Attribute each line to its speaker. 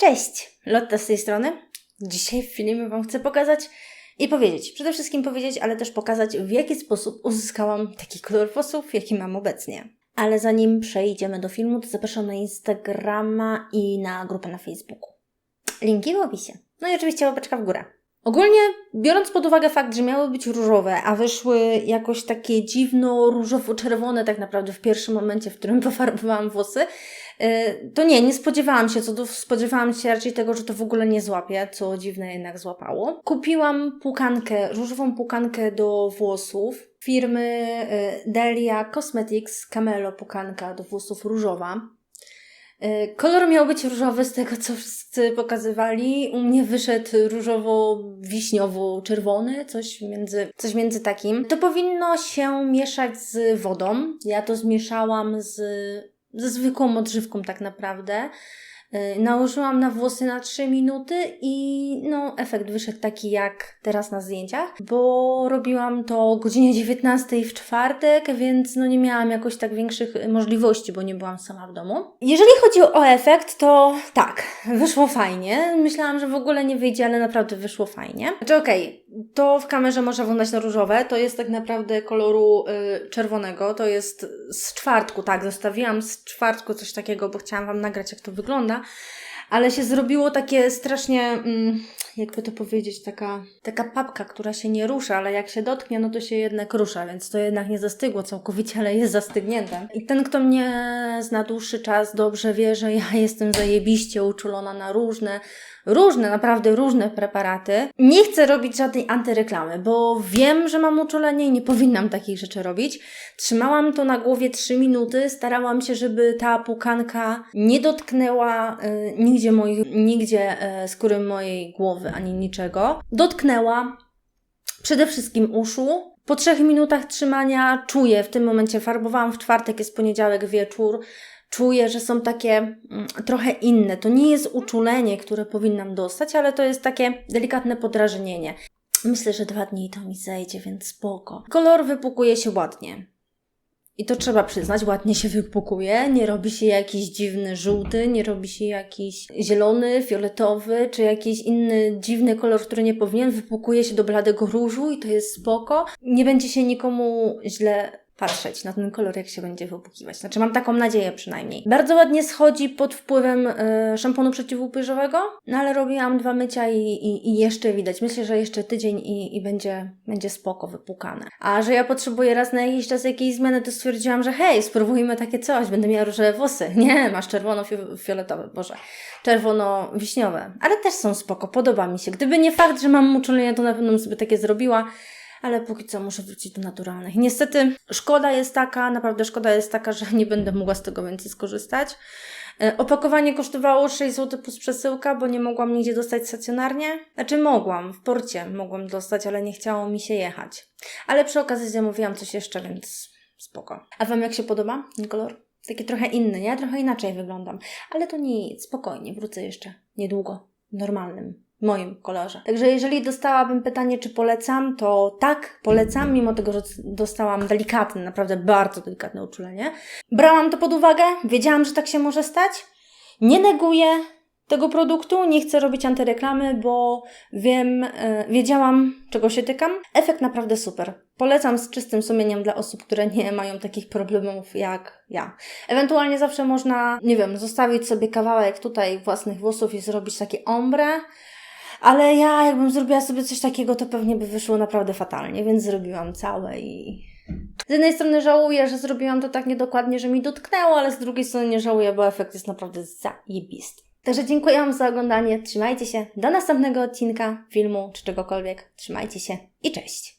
Speaker 1: Cześć, Lotta z tej strony. Dzisiaj w filmie Wam chcę pokazać i powiedzieć, przede wszystkim powiedzieć, ale też pokazać, w jaki sposób uzyskałam taki kolor włosów, jaki mam obecnie. Ale zanim przejdziemy do filmu, to zapraszam na Instagrama i na grupę na Facebooku. Linki w opisie. No i oczywiście łapeczka w górę. Ogólnie, biorąc pod uwagę fakt, że miały być różowe, a wyszły jakoś takie dziwno różowo-czerwone tak naprawdę w pierwszym momencie, w którym pofarbowałam włosy, yy, to nie, nie spodziewałam się cudów, spodziewałam się raczej tego, że to w ogóle nie złapie, co dziwne jednak złapało. Kupiłam pukankę, różową pukankę do włosów firmy yy, Delia Cosmetics Camelo pukanka do włosów różowa. Y, Kolor miał być różowy z tego, co wszyscy pokazywali. U mnie wyszedł różowo-wiśniowo-czerwony, coś między, coś między takim. To powinno się mieszać z wodą. Ja to zmieszałam z, ze zwykłą odżywką tak naprawdę. Y, Nałożyłam na włosy na 3 minuty i no, efekt wyszedł taki jak teraz na zdjęciach, bo robiłam to o godzinie 19 w czwartek, więc no nie miałam jakoś tak większych możliwości, bo nie byłam sama w domu. Jeżeli chodzi o efekt, to tak, wyszło fajnie. Myślałam, że w ogóle nie wyjdzie, ale naprawdę wyszło fajnie. Znaczy okej, to w kamerze może wyglądać na różowe, to jest tak naprawdę koloru y, czerwonego, to jest z czwartku, tak, zostawiłam z czwartku coś takiego, bo chciałam Wam nagrać jak to wygląda, ale się zrobiło takie strasznie, mm, jakby to powiedzieć, taka, taka papka, która się nie rusza, ale jak się dotknie, no to się jednak rusza, więc to jednak nie zastygło całkowicie, ale jest zastygnięte. I ten, kto mnie zna dłuższy czas, dobrze wie, że ja jestem zajebiście uczulona na różne, różne, naprawdę różne preparaty. Nie chcę robić żadnej antyreklamy, bo wiem, że mam uczulenie i nie powinnam takich rzeczy robić. Trzymałam to na głowie 3 minuty, starałam się, żeby ta pukanka nie dotknęła y, nigdzie, moich, nigdzie y, skóry mojej głowy ani niczego. Dotknęła przede wszystkim uszu. Po trzech minutach trzymania czuję, w tym momencie farbowałam w czwartek, jest poniedziałek wieczór, czuję, że są takie mm, trochę inne. To nie jest uczulenie, które powinnam dostać, ale to jest takie delikatne podrażnienie. Myślę, że dwa dni to mi zejdzie, więc spoko. Kolor wypukuje się ładnie. I to trzeba przyznać, ładnie się wypukuje, nie robi się jakiś dziwny żółty, nie robi się jakiś zielony, fioletowy, czy jakiś inny dziwny kolor, który nie powinien, wypukuje się do bladego różu i to jest spoko. Nie będzie się nikomu źle patrzeć na ten kolor, jak się będzie wypukiwać. Znaczy mam taką nadzieję przynajmniej. Bardzo ładnie schodzi pod wpływem y, szamponu przeciwupyrzowego, no ale robiłam dwa mycia i, i, i jeszcze widać. Myślę, że jeszcze tydzień i, i będzie, będzie spoko wypukane. A że ja potrzebuję raz na jakiś czas jakiejś zmiany, to stwierdziłam, że hej, spróbujmy takie coś, będę miała różowe włosy. Nie, masz czerwono-fioletowe, boże. Czerwono-wiśniowe. Ale też są spoko, podoba mi się. Gdyby nie fakt, że mam uczulenie, to na pewno bym sobie takie zrobiła ale póki co muszę wrócić do naturalnych. Niestety szkoda jest taka, naprawdę szkoda jest taka, że nie będę mogła z tego więcej skorzystać. E, Opakowanie kosztowało 6 zł plus przesyłka, bo nie mogłam nigdzie dostać stacjonarnie. Znaczy mogłam, w porcie mogłam dostać, ale nie chciało mi się jechać. Ale przy okazji zamówiłam coś jeszcze, więc spoko. A Wam jak się podoba ten kolor? Taki trochę inny, nie? Trochę inaczej wyglądam. Ale to nic, spokojnie, wrócę jeszcze niedługo, moim kolorze. Także jeżeli dostałabym pytanie, czy polecam, to tak, polecam, mimo tego, że dostałam delikatne, naprawdę bardzo delikatne uczulenie. Brałam to pod uwagę, wiedziałam, że tak się może stać. Nie neguję tego produktu, nie chcę robić antyreklamy, bo wiem, e, wiedziałam, czego się tykam. Efekt naprawdę super. Polecam z czystym sumieniem dla osób, które nie mają takich problemów jak ja. Ewentualnie zawsze można, nie wiem, zostawić sobie kawałek tutaj własnych włosów i zrobić takie ombre, ale ja jakbym zrobiła sobie coś takiego, to pewnie by wyszło naprawdę fatalnie, więc zrobiłam całe i... Z jednej strony żałuję, że zrobiłam to tak niedokładnie, że mi dotknęło, ale z drugiej strony nie żałuję, bo efekt jest naprawdę zajebisty. Także dziękuję Wam za oglądanie, trzymajcie się, do następnego odcinka, filmu czy czegokolwiek. Trzymajcie się i cześć!